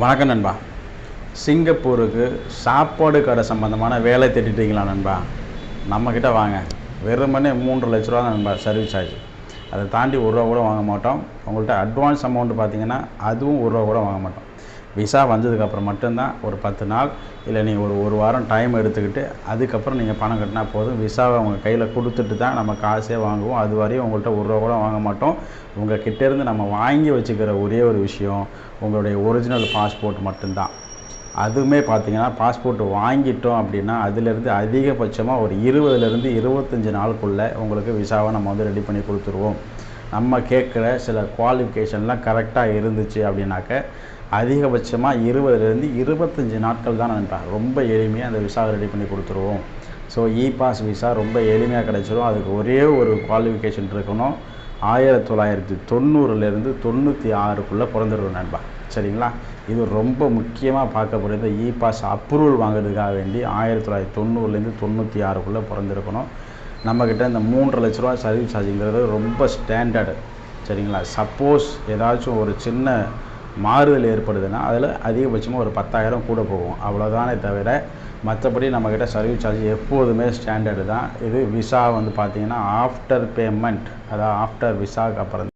வணக்கம் நண்பா. சிங்கப்பூருக்கு சாப்பாடு கடை சம்மந்தமான வேலை தேடிட்டீங்களா நண்பா? நம்மக்கிட்ட வாங்க. வெறுமனே மூன்று லட்ச ரூபா தான் நண்பா சர்வீஸ் சார்ஜ் அதை தாண்டி ஒரு ரூபா கூட வாங்க மாட்டோம். உங்கள்கிட்ட அட்வான்ஸ் அமௌண்ட் பார்த்தீங்கன்னா அதுவும் ஒரு ரூபா கூட வாங்க மாட்டோம். விசா வந்ததுக்கப்புறம் மட்டும்தான் ஒரு பத்து நாள் இல்லை நீங்கள் ஒரு ஒரு வாரம் டைம் எடுத்துக்கிட்டு அதுக்கப்புறம் நீங்கள் பணம் கட்டினா போதும். விசாவை உங்கள் கையில் கொடுத்துட்டு தான் நம்ம காசே வாங்குவோம். அது வரையும் உங்கள்கிட்ட ஒரு ரூபா கூட வாங்க மாட்டோம். உங்கள் கிட்டேருந்து நம்ம வாங்கி வச்சுக்கிற ஒரே ஒரு விஷயம் உங்களுடைய ஒரிஜினல் பாஸ்போர்ட் மட்டும்தான். அதுவுமே பார்த்தீங்கன்னா பாஸ்போர்ட் வாங்கிட்டோம் அப்படின்னா அதிலேருந்து அதிகபட்சமாக ஒரு இருபதுலேருந்து இருபத்தஞ்சி நாளுக்குள்ளே உங்களுக்கு விசாவை நம்ம வந்து ரெடி பண்ணி கொடுத்துருவோம். நம்ம கேட்குற சில குவாலிஃபிகேஷன்லாம் கரெக்டாக இருந்துச்சு அப்படின்னாக்க அதிகபட்சமாக இருபதுலேருந்து இருபத்தஞ்சி நாட்கள் தான் நினைப்பேன் ரொம்ப எளிமையாக அந்த விசாவை ரெடி பண்ணி கொடுத்துருவோம். ஸோ இ பாஸ் விசா ரொம்ப எளிமையாக கிடச்சிரும். அதுக்கு ஒரே ஒரு குவாலிஃபிகேஷன் இருக்கணும். ஆயிரத்தி தொள்ளாயிரத்தி தொண்ணூறுலேருந்து தொண்ணூற்றி ஆறுக்குள்ளே பிறந்துடுவோம் நண்பா. சரிங்களா? இது ரொம்ப முக்கியமாக பார்க்கப்படுறது இ பாஸ் அப்ரூவல் வாங்குறதுக்காக வேண்டி ஆயிரத்தி தொள்ளாயிரத்தி தொண்ணூறுலேருந்து தொண்ணூற்றி ஆறுக்குள்ளே பிறந்திருக்கணும். நம்மக்கிட்ட இந்த மூன்று லட்ச ரூபா சர்வீஸ் சார்ஜுங்கிறது ரொம்ப ஸ்டாண்டர்டு சரிங்களா? சப்போஸ் ஏதாச்சும் ஒரு சின்ன மாறுதல் ஏற்படுதுன்னா அதில் அதிகபட்சமாக ஒரு பத்தாயிரம் கூட போகும். அவ்வளோதானே தவிர மற்றபடி நம்மக்கிட்ட சர்வீஸ் சார்ஜ் எப்போதுமே ஸ்டாண்டர்டு தான். இது விசா வந்து பார்த்திங்கன்னா ஆஃப்டர் பேமெண்ட் அதாவது ஆஃப்டர் விசாவுக்கு அப்புறம்